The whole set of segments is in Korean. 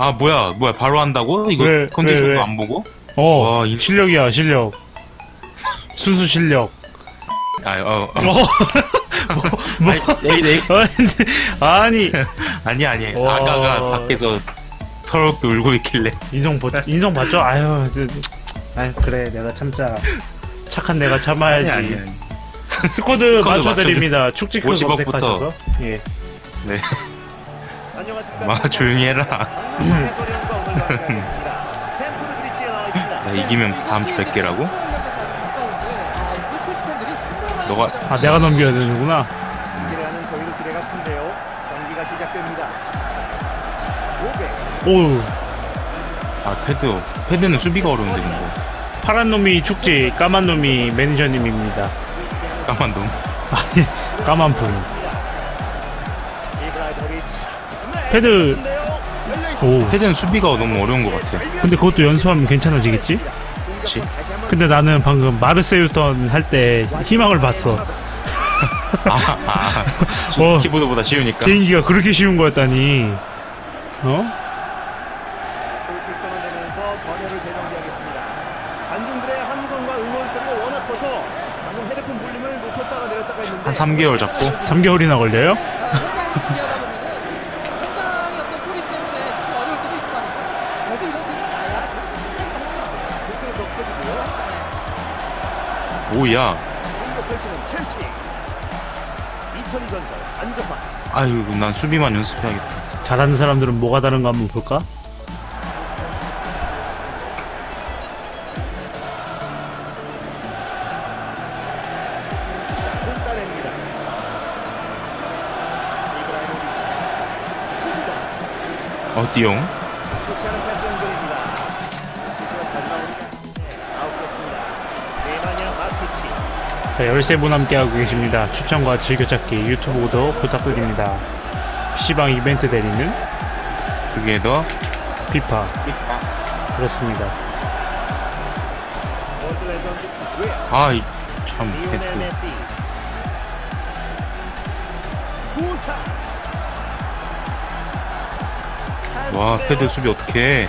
아 뭐야 뭐야 바로 한다고? 이거 왜, 컨디션도 왜, 왜? 안 보고? 어, 와, 이- 실력이야, 실력. 순수 실력. 아, 어, 어. 어, 뭐, 아니, 내, 내, 아니, 아니 아니 와. 아가가 밖에서 서럽게 울고 있길래 인정, 보, 인정 받죠? 아유, 저, 아유, 그래, 내가 참자. 착한 내가 참아야지. 아니 아니 아니. 스쿼드, 스쿼드 맞춰드립니다. 축지크 50억 부터. 검색하셔서. 예. 네. 마 조용히 해라. 나 이기면 다음 주 100개라고? 너가 아, 내가 넘겨야 되는구나. 기대하는 저희도 기대가 큰데요. 경기가 시작됩니다. 500. 오우, 아 패드 패드는 수비가 어려운데 이거 파란 놈이 축지, 까만 놈이 매니저님입니다. 까만 놈 아니, 까만 분. 패드, 오. 패드는 수비가 너무 어려운 것 같아 근데 그것도 연습하면 괜찮아지겠지? 그치 근데 나는 방금 마르세유턴 할 때 희망을 봤어. 아, 아 어. 키보드보다 쉬우니까 개인기가 그렇게 쉬운 거였다니. 어? 골킥 선언되면서 전열을 재정비하겠습니다. 관중들의 함성과 응원 소리가 워낙 커서 방금 헤드폰 볼륨을 높였다가 내렸다가 했는데 한 3개월 잡고 3개월이나 걸려요? 오야 공격 펼치는 첼시. 2002 전설 안정환. 아유 난 수비만 연습해야겠다 잘하는 사람들은 뭐가 다른가 한번 볼까? 어 띠용 자, 13분 함께하고 계십니다. 추천과 즐겨찾기 유튜브 구독 부탁드립니다. PC방 이벤트 대리는 그게더 피파. 그렇습니다. 월드 레전드 웨어. 아이참 리오넬 패드 메시. 후타. 와 패드 수비 어떡해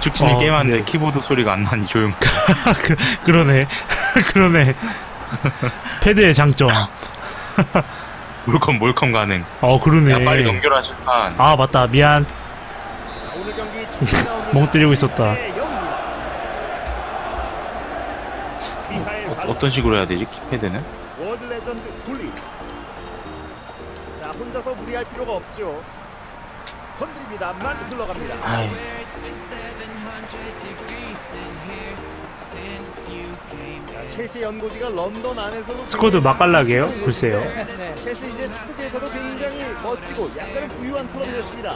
죽진이 어, 게임하는데 네. 키보드 소리가 안 나니 조용 그, 그러네. 그러네. 패드의 장점. 몰컴 몰컴 가능 어, 그러네. 야 빨리 넘겨라 심판 아, 맞다. 미안. 오늘 경기 첫 라운드 멍 때리고 있었다. 발- 어떤 식으로 해야 되지 키패드는? 월드 레전드 굴리. 자 혼자서 무리할 필요가 없죠. 건드립니다. 만 흘러갑니다. 첼시 연고지가 런던 안에서도 스쿼드 맛깔나게요? 글쎄요. 첼시 이제 축구계에서도 굉장히 멋지고 약간은 부유한 프로그램이었습니다.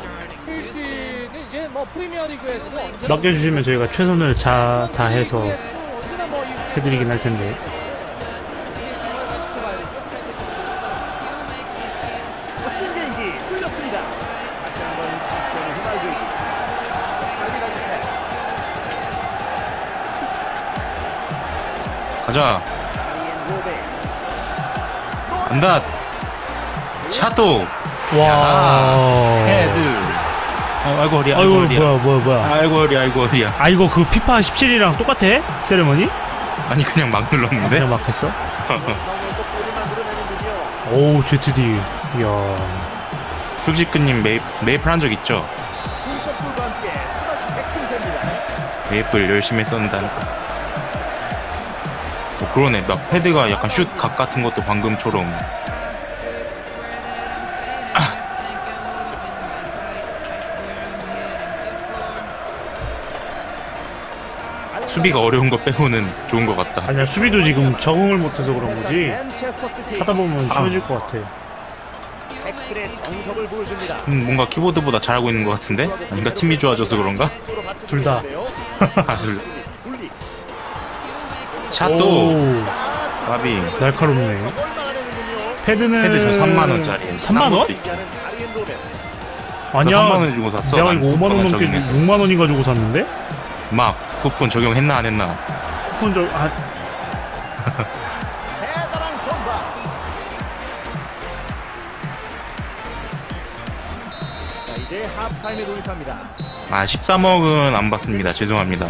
첼시는 이제 뭐 프리미어리그에서도 언제나 맡겨주시면 저희가 최선을 자, 다해서 뭐 이- 해드리긴 할 텐데. 가자. 간다 샤도 와. 헤드 어, 아이고 허리 아이고 아이고, 허리야 뭐야, 뭐야, 뭐야. 아이고 허리 아이고 허리야 아, 이거 그 피파 17이랑 똑같아? 세레머니? 아니 그냥 막 눌렀는데 그냥 막 했어? 오, ZD. 이야. 메이, 메이플 한 적 있죠? 메이플 열심히 어, 그러네 막 패드가 약간 슛 각 같은 것도 방금처럼 수비가 어려운 거 빼고는 좋은 것 같다 아니야, 수비도 지금 적응을 못해서 그런 거지. 하다 보면 아. 쉬워질 것 같아. 음, 뭔가 키보드보다 잘하고 있는 것 같은데? 아닌가 팀이 좋아져서 그런가? 둘 다. 아, 둘. 샷도 오, 바비 날카롭네. 패드는 패드 저 3만 원짜리 3만원? 이제는 아리엔 로베. 아니야. 3만 원 주고 샀어 내가 난 이거 5만원 쿠폰을 넘게 적용해서. 6만 원인가 주고 샀는데? 막 쿠폰 적용했나 안 했나 쿠폰 적, 아. 아 13억은 안 받습니다 죄송합니다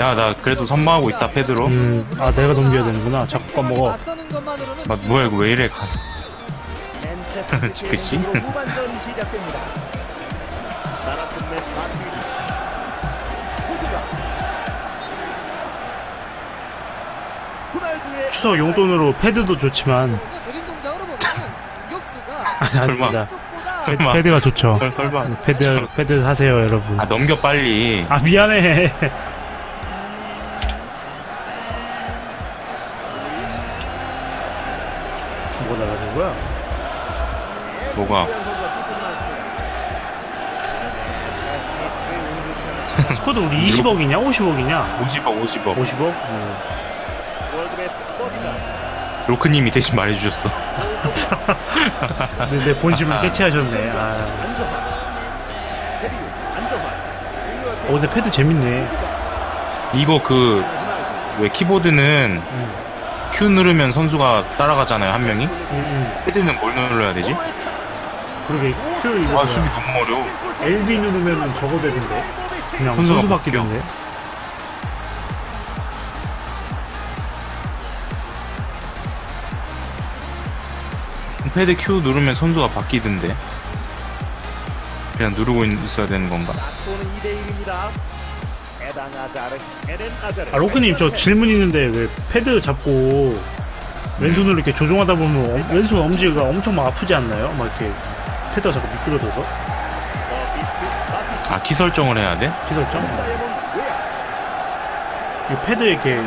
야 나 그래도 선방하고 있다 페드로 음, 아 내가 넘겨야 되는구나. 자꾸 까먹어. 막 뭐야 이거 왜 이래 가 지크 씨. 후반전 시작됩니다. 나라팀 내 마트리. 호주가 호날두의 추석 용돈으로 패드도 좋지만 아니, 설마. 아닙니다. 설마 패드가 좋죠. 설, 설마 패드 패드 사세요 여러분. 아 넘겨 빨리 아 미안해. 뭐가? 스쿼드 우리 20억이냐 50억이냐? 50억 50억 50억? 월드베스트 서비가 로크님이 대신 말해주셨어 근데 내 본심을 깨치하셨네. 아. 어 근데 패드 재밌네. 이거 그 왜 키보드는 Q 누르면 선수가 따라가잖아요 한 명이 음, 음. 패드는 뭘 눌러야 되지? 그러게 Q 이거 아 수비 너무 어려워 LB 누르면 저거 되던데. 그냥 선수가 선수. 바뀌던데. 패드 Q 누르면 선수가 바뀌던데 그냥 누르고 있- 있어야 되는 건가? 낙도는 2대 1입니다 에단 아자르 에덴 아자르 아 로크님 저 질문 있는데 왜 패드 잡고 왼손으로 이렇게 조종하다 보면 엄- 왼손 엄지가 엄청 막 아프지 않나요? 막 이렇게 패드가 자꾸 미끄러져서 아 키 설정을 해야 돼? 웨어 이 패드 이렇게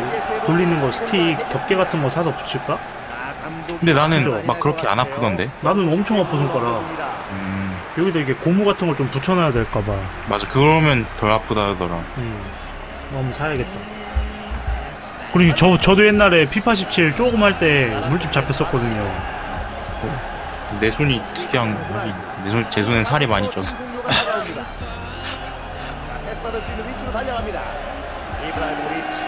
돌리는 거 스틱 덮개 같은 거 사서 붙일까? 근데 나는 그죠? 막 그렇게 안 아프던데 나는 엄청 아파 손가락. 음 여기다 이게 고무 같은 걸 좀 붙여놔야 될까봐. 맞아 그러면 덜 아프다 하더라 음, 이거 한번 사야겠다. 그리고 저 저도 옛날에 피파 17 조금 할 때 물집 잡혔었거든요. 내 손이 특이한 여기 내 손, 제 손엔 살이 많이 쪄서 받을 수 있는 위치로 달려갑니다. 이브라이모비치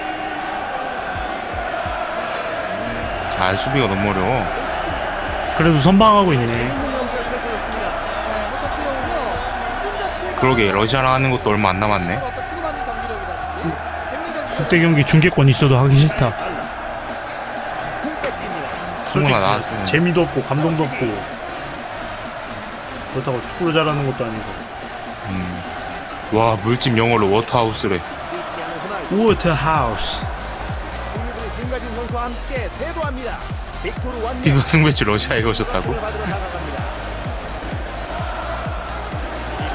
아 수비가 너무 어려워 그래도 선방하고 있네. 그러게 러시아랑 하는 것도 얼마 안 남았네 국대 경기 중계권 있어도 하기 싫다. 승훈아 나왔으면 재미도 없고 감동도 없고 그렇다고 축구를 잘하는 것도 아니고. 음. 와 물집 영어로 워터하우스래 크리스티아노 호날두 우어트 하우스. 공격으로 김가진 선수와 함께 대도합니다. 빅토르 완료. 이거 승배치 러시아에 거셨다고?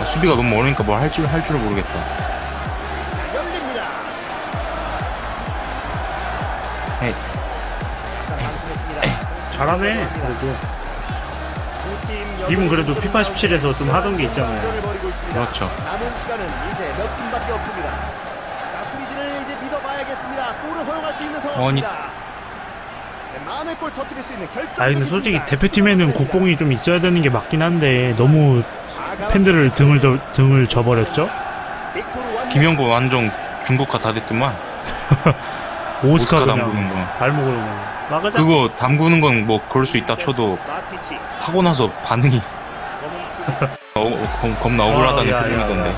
아, 수비가 너무 어려우니까 뭘 할 줄 할 줄을 모르겠다. 잘하네. 그래도 님은 그래도 피파 17에서 좀 하던 게 있잖아요. 그렇죠 남은 시간은 이제 몇 분밖에 없습니다. 자, 프리즈를 이제 믿어봐야겠습니다. 골을 허용할 수 있는 상황입니다. 네, 만회 골 터뜨릴 수 있는 결정. 아 근데 솔직히 대표팀에는 국뽕이 좀 있어야 되는 게 맞긴 한데 너무 팬들을 등을 져, 등을 져버렸죠. 김영보 완전 중국화 다 됐더만 오스카 오스카 그냥 담그는 거 발목으로 그거 담그는 건 뭐 그럴 수 있다 쳐도. 하고 나서 반응이 어, 어, 겁- 겁나 억울하다는 어, 야, 야, 표정이던데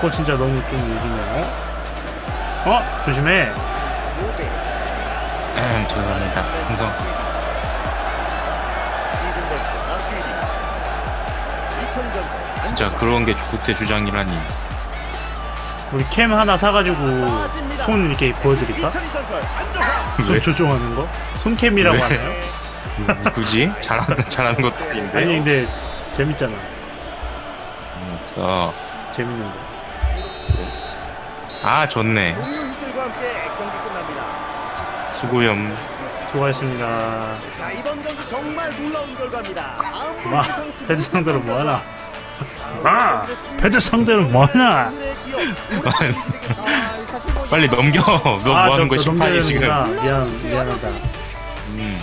그거 진짜 너무 좀 얘기네. 어? 어? 조심해. 음, 죄송합니다 항상 시즌 베스트 마스위디. 2000전. 진짜 그런 게 국대 주장이라니 우리 캠 하나 사가지고 손 이렇게 보여드릴까? 손 조종하는 거? 손캠이라고 왜? 하나요? 음, 굳이 잘하는 잘하는 것도 아닌데 아니 근데 재밌잖아. 음, 없어 재밌는 거. 아 좋네. 수고염 수고하셨습니다. 와, 못한 상대로 뭐 하나? 아, 패드 상대로 뭐 하나? 오늘의 기억. 아, 이 사실 뭐 빨리 넘겨 너뭐 아, 하는 너- 거야 심판이 지금. 미안, 미안하다. 음.